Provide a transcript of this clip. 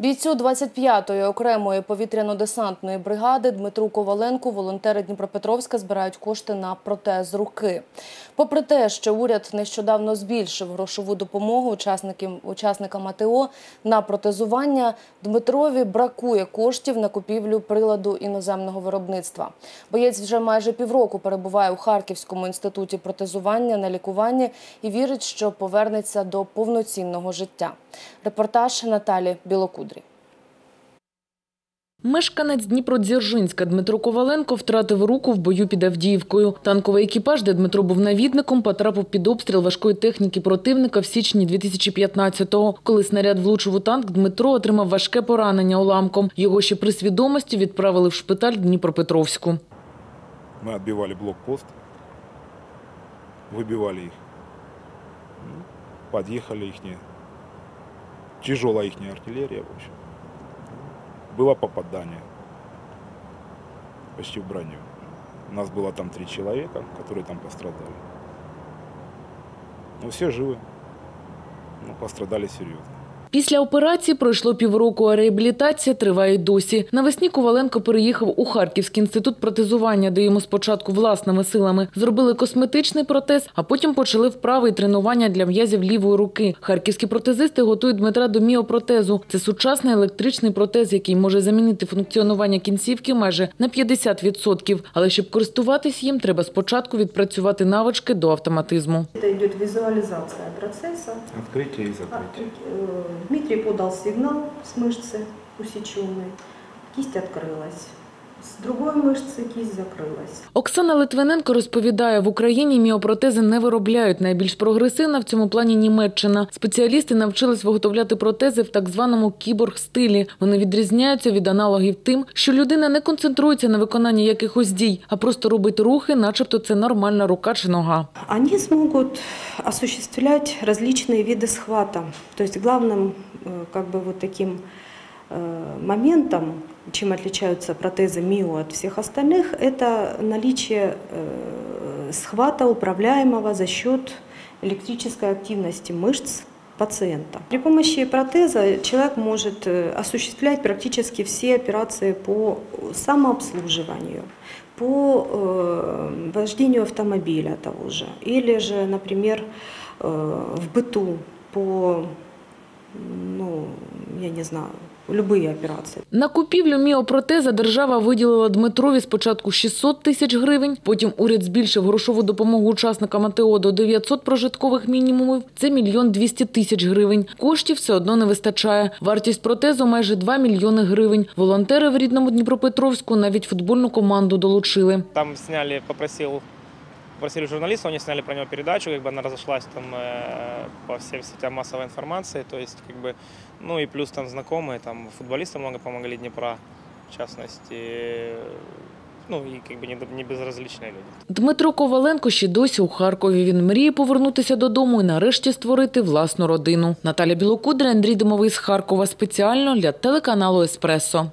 Бійцю 25-ї окремої повітряно-десантної бригади Дмитру Коваленку волонтери Дніпропетровська збирають кошти на протез руки. Попри те, що уряд нещодавно збільшив грошову допомогу учасникам, АТО на протезування, Дмитрові бракує коштів на купівлю приладу іноземного виробництва. Боєць вже майже півроку перебуває у Харківському інституті протезування на лікуванні і вірить, що повернеться до повноцінного життя. Репортаж Наталі Білокудрі. Мешканець Дніпродзержинська Дмитро Коваленко втратив руку в бою під Авдіївкою. Танковий екіпаж, де Дмитро був навідником, потрапив під обстріл важкої техніки противника в січні 2015-го. Коли снаряд влучив у танк, Дмитро отримав важке поранення уламком. Його ще при свідомості відправили в шпиталь Дніпропетровську. Мы отбивали блокпост, выбивали их. Ну, Подъехали их. Тяжелая их артиллерия, в общем. Было попадание. Почти в броню. У нас было там три человека, которые там пострадали. Но все живы. Но пострадали серьезно. Після операції пройшло півроку, а реабілітація триває й досі. Навесні Коваленко переїхав у Харківський інститут протезування, де йому спочатку власними силами зробили косметичний протез, а потім почали вправи і тренування для м'язів лівої руки. Харківські протезисти готують Дмитра до міопротезу. Це сучасний електричний протез, який може замінити функціонування кінцівки майже на 50%. Але щоб користуватись їм, треба спочатку відпрацювати навички до автоматизму. Это идет визуализация процесса. Открытие и А, э, Дмитрий подал сигнал с мышцы усеченной, кисть открылась. С другой мышцы кисть закрылась. Оксана Литвиненко розповідає, в Україні міопротези не виробляють. Найбільш прогресивна в цьому плані Німеччина. Спеціалісти навчились виготовляти протези в так званому кіборг-стилі. Вони відрізняються від аналогів тим, що людина не концентрується на виконанні якихось дій, а просто робить рухи, начебто це нормальна рука чи нога. Они смогут осуществлять различные виды схвата. То есть главным э, как бы вот таким э, Моментом, чем отличаются протезы МИО от всех остальных, это наличие э, схвата управляемого за счет электрической активности мышц пациента. При помощи протеза человек может э, осуществлять практически все операции по самообслуживанию, по э, вождению автомобиля того же, или же, например, э, в быту по, ну, я не знаю, любые операции. На купівлю міопротеза держава виділила Дмитрові спочатку 600 тисяч гривень, потім уряд збільшив грошову допомогу учасникам АТО до 900 прожиткових мінімумів. Це мільйон 200 тисяч гривень. Коштів все одно не вистачає. Вартість протезу майже 2 мільйони гривень. Волонтери в рідному Дніпропетровську навіть футбольну команду долучили. Там сняли, попросил, попросили журналистов, они сняли про него передачу, как бы она разошлась там э, по всем сетям массовой информации, то есть как бы, ну и плюс там знакомые, там футболисты много помогли Днепра, в частности, ну и как бы не, не безразличные люди. Дмитро Коваленко ще досі у Харкові. Він мріє повернутися додому і нарешті створити власну родину. Наталя Білокудра, Андрій Димовий з Харкова спеціально для телеканалу Еспресо.